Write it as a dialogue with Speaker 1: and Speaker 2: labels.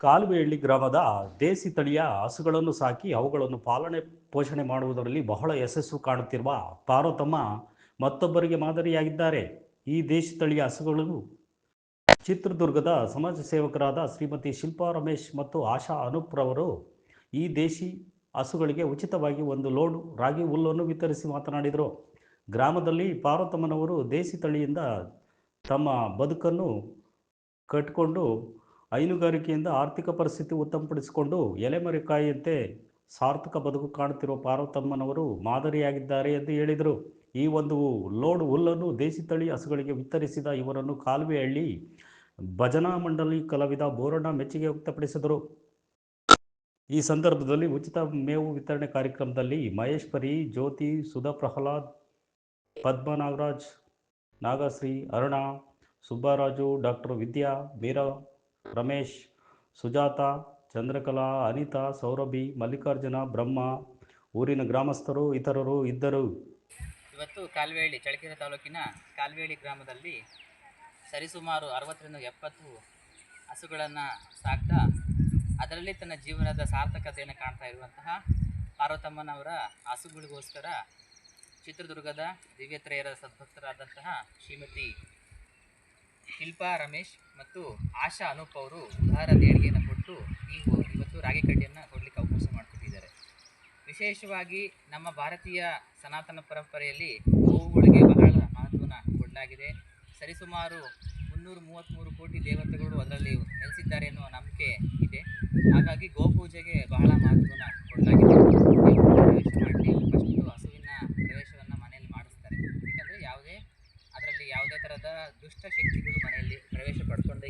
Speaker 1: ಕಾಲುವೆಹಳ್ಳಿ ಗ್ರಾಮದ ದೇಸಿ ತಳಿಯ ಹಸುಗಳನ್ನು ಸಾಕಿ ಅವುಗಳನ್ನು ಪಾಲನೆ, ಪೋಷಣೆ ಮಾಡುವುದರಲ್ಲಿ ಬಹಳ ಯಶಸ್ಸು ಕಾಣುತ್ತಿರುವ ಪಾರ್ವತಮ್ಮ ಮತ್ತೊಬ್ಬರಿಗೆ ಮಾದರಿಯಾಗಿದ್ದಾರೆ. ಈ ದೇಶಿ ತಳಿಯ ಹಸುಗಳನ್ನು ಚಿತ್ರದುರ್ಗದ ಸಮಾಜ ಸೇವಕರಾದ ಶ್ರೀಮತಿ ಶಿಲ್ಪಾ ರಮೇಶ್ ಮತ್ತು ಆಶಾ ಅನೂಪ್ರವರು ಈ ದೇಶಿ ಹಸುಗಳಿಗೆ ಉಚಿತವಾಗಿ ಒಂದು ಲೋಡ್ ರಾಗಿ ಹುಲ್ಲನ್ನು ವಿತರಿಸಿ ಮಾತನಾಡಿದರು. ಗ್ರಾಮದಲ್ಲಿ ಪಾರ್ವತಮ್ಮನವರು ದೇಸಿ ತಳಿಯಿಂದ ತಮ್ಮ ಬದುಕನ್ನು ಕಟ್ಟಿಕೊಂಡು ಹೈನುಗಾರಿಕೆಯಿಂದ ಆರ್ಥಿಕ ಪರಿಸ್ಥಿತಿ ಉತ್ತಮಪಡಿಸಿಕೊಂಡು ಎಲೆಮರೆಕಾಯಿಯಂತೆ ಸಾರ್ಥಕ ಬದುಕು ಕಾಣುತ್ತಿರುವ ಪಾರ್ವತಮ್ಮನವರು ಮಾದರಿಯಾಗಿದ್ದಾರೆ ಎಂದು ಹೇಳಿದರು. ಈ ಒಂದು ಲೋಡ್ ಹುಲ್ಲನ್ನು ದೇಸಿ ತಳಿ ಹಸುಗಳಿಗೆ ವಿತರಿಸಿದ ಇವರನ್ನು ಕಾಲುವೆಹಳ್ಳಿ ಭಜನಾ ಮಂಡಳಿ ಕಲಾವಿದ ಬೋರಣ್ಣ ಮೆಚ್ಚುಗೆ ವ್ಯಕ್ತಪಡಿಸಿದರು. ಈ ಸಂದರ್ಭದಲ್ಲಿ ಉಚಿತ ಮೇವು ವಿತರಣೆ ಕಾರ್ಯಕ್ರಮದಲ್ಲಿ ಮಹೇಶ್ವರಿ ಜ್ಯೋತಿ ಸುಧಾ ಪ್ರಹ್ಲಾದ್ ಪದ್ಮನಾಗರಾಜ್ ನಾಗಶ್ರೀ, ಅರುಣ, ಸುಬ್ಬರಾಜು, ಡಾಕ್ಟರ್ ವಿದ್ಯಾ, ವೀರ ರಮೇಶ್, ಸುಜಾತ, ಚಂದ್ರಕಲಾ, ಅನಿತಾ, ಸೌರಭಿ, ಮಲ್ಲಿಕಾರ್ಜುನ, ಬ್ರಹ್ಮ, ಊರಿನ ಗ್ರಾಮಸ್ಥರು, ಇತರರು ಇದ್ದರು.
Speaker 2: ಇವತ್ತು ಕಾಲ್ವೇಳಿ ಚಳಕೆರೆ ತಾಲೂಕಿನ ಕಾಲ್ವೇಳಿ ಗ್ರಾಮದಲ್ಲಿ ಸರಿಸುಮಾರು ಅರವತ್ತರಿಂದ ಎಪ್ಪತ್ತು ಹಸುಗಳನ್ನು ಸಾಕ್ತಾ ಅದರಲ್ಲಿ ತನ್ನ ಜೀವನದ ಸಾರ್ಥಕತೆಯನ್ನು ಕಾಣ್ತಾ ಇರುವಂತಹ ಪಾರ್ವತಮ್ಮನವರ ಹಸುಗಳಿಗೋಸ್ಕರ ಚಿತ್ರದುರ್ಗದ ದಿವ್ಯತ್ರೇಯರ ಸದ್ಭಕ್ತರಾದಂತಹ ಶ್ರೀಮತಿ ಶಿಲ್ಪಾ, ರಮೇಶ್ ಮತ್ತು ಆಶಾ ಅನೂಪ್ ಅವರು ಉದಾರ ದೇಣಿಗೆಯನ್ನು ಕೊಟ್ಟು ಈ ಇವತ್ತು ರಾಗಿ ಕಡ್ಡಿಯನ್ನು ಕೊಡಲಿಕ್ಕೆ ಅವಕಾಶ ಮಾಡಿಕೊಟ್ಟಿದ್ದಾರೆ. ವಿಶೇಷವಾಗಿ ನಮ್ಮ ಭಾರತೀಯ ಸನಾತನ ಪರಂಪರೆಯಲ್ಲಿ ಗೋವುಗಳಿಗೆ ಬಹಳ ಮಹತ್ವನ ಕೊಡಲಾಗಿದೆ. ಸರಿಸುಮಾರು ಮುನ್ನೂರು ಮೂವತ್ತ್ಮೂರು ಕೋಟಿ ದೇವತೆಗಳು ಅದರಲ್ಲಿ ನೆಲೆಸಿದ್ದಾರೆ ಎನ್ನುವ ನಂಬಿಕೆ ಇದೆ. ಹಾಗಾಗಿ ಗೋಪೂಜೆಗೆ ಬಹಳ ಮಹತ್ವನ ಥರದ ದುಷ್ಟ ಶಕ್ತಿಗಳು ಮನೆಯಲ್ಲಿ ಪ್ರವೇಶ ಪಡ್ಕೊಂಡೆ